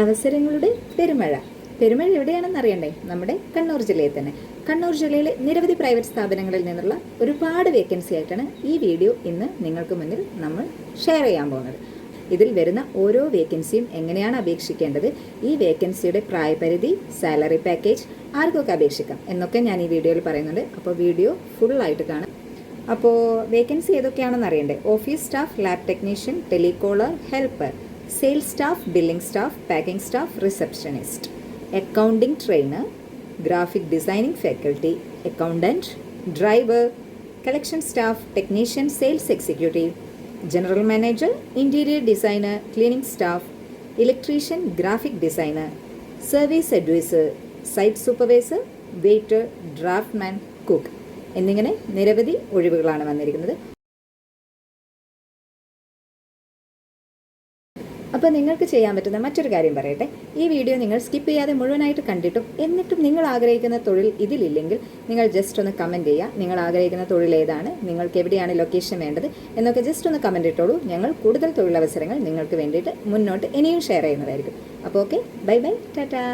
അവസരങ്ങളുടെ പെരുമഴ. പെരുമഴ എവിടെയാണെന്ന് അറിയണ്ടേ? നമ്മുടെ കണ്ണൂർ ജില്ലയിൽ തന്നെ. കണ്ണൂർ ജില്ലയിലെ നിരവധി പ്രൈവറ്റ് സ്ഥാപനങ്ങളിൽ നിന്നുള്ള ഒരുപാട് വേക്കൻസി ആയിട്ടാണ് ഈ വീഡിയോ ഇന്ന് നിങ്ങൾക്ക് മുന്നിൽ നമ്മൾ ഷെയർ ചെയ്യാൻ പോകുന്നത്. ഇതിൽ വരുന്ന ഓരോ വേക്കൻസിയും എങ്ങനെയാണ് അപേക്ഷിക്കേണ്ടത്? ഈ വേക്കൻസിയുടെ പ്രായപരിധി സാലറി പാക്കേജ് ആർക്കൊക്കെ അപേക്ഷിക്കാം? എന്നൊക്കെ ഞാൻ ഈ വീഡിയോയിൽ പറയുന്നുണ്ട്. അപ്പോൾ വീഡിയോ ഫുള്ളായിട്ട് കാണാം. അപ്പോൾ വേക്കൻസി ഏതൊക്കെയാണെന്ന് അറിയണ്ടേ? Office staff lab technician telecaller helper sales staff billing staff packing staff receptionist accounting trainer graphic designing faculty accountant driver collection staff technician sales executive general manager interior designer cleaning staff electrician graphic designer service advisor site supervisor waiter draftsman cook എന്നിങ്ങനെ നിരവധി ഒഴിവുകളാണ് വന്നിരിക്കുന്നത്. അപ്പോൾ നിങ്ങൾക്ക് ചെയ്യാൻ പറ്റുന്ന മറ്റൊരു കാര്യം പറയട്ടെ. ഈ വീഡിയോ നിങ്ങൾ സ്കിപ്പ് ചെയ്യാതെ മുഴുവനായിട്ട് കണ്ടിട്ടും എന്നിട്ടും നിങ്ങൾ ആഗ്രഹിക്കുന്ന തൊഴിൽ ഇതിലില്ലെങ്കിൽ നിങ്ങൾ ജസ്റ്റ് ഒന്ന് കമന്റ് ചെയ്യുക നിങ്ങൾ ആഗ്രഹിക്കുന്ന തൊഴിൽ ഏതാണ്? നിങ്ങൾക്ക് എവിടെയാണ് ലൊക്കേഷൻ വേണ്ടത്? എന്നൊക്കെ ജസ്റ്റ് ഒന്ന് കമന്റ് ഇട്ടോളൂ. ഞങ്ങൾ കൂടുതൽ തൊഴിലവസരങ്ങൾ നിങ്ങൾക്ക് വേണ്ടിയിട്ട് മുന്നോട്ട് ഇനിയും ഷെയർ ചെയ്യുന്നതായിരിക്കും. അപ്പോൾ ഓക്കെ ബൈ ബൈ ടാറ്റാ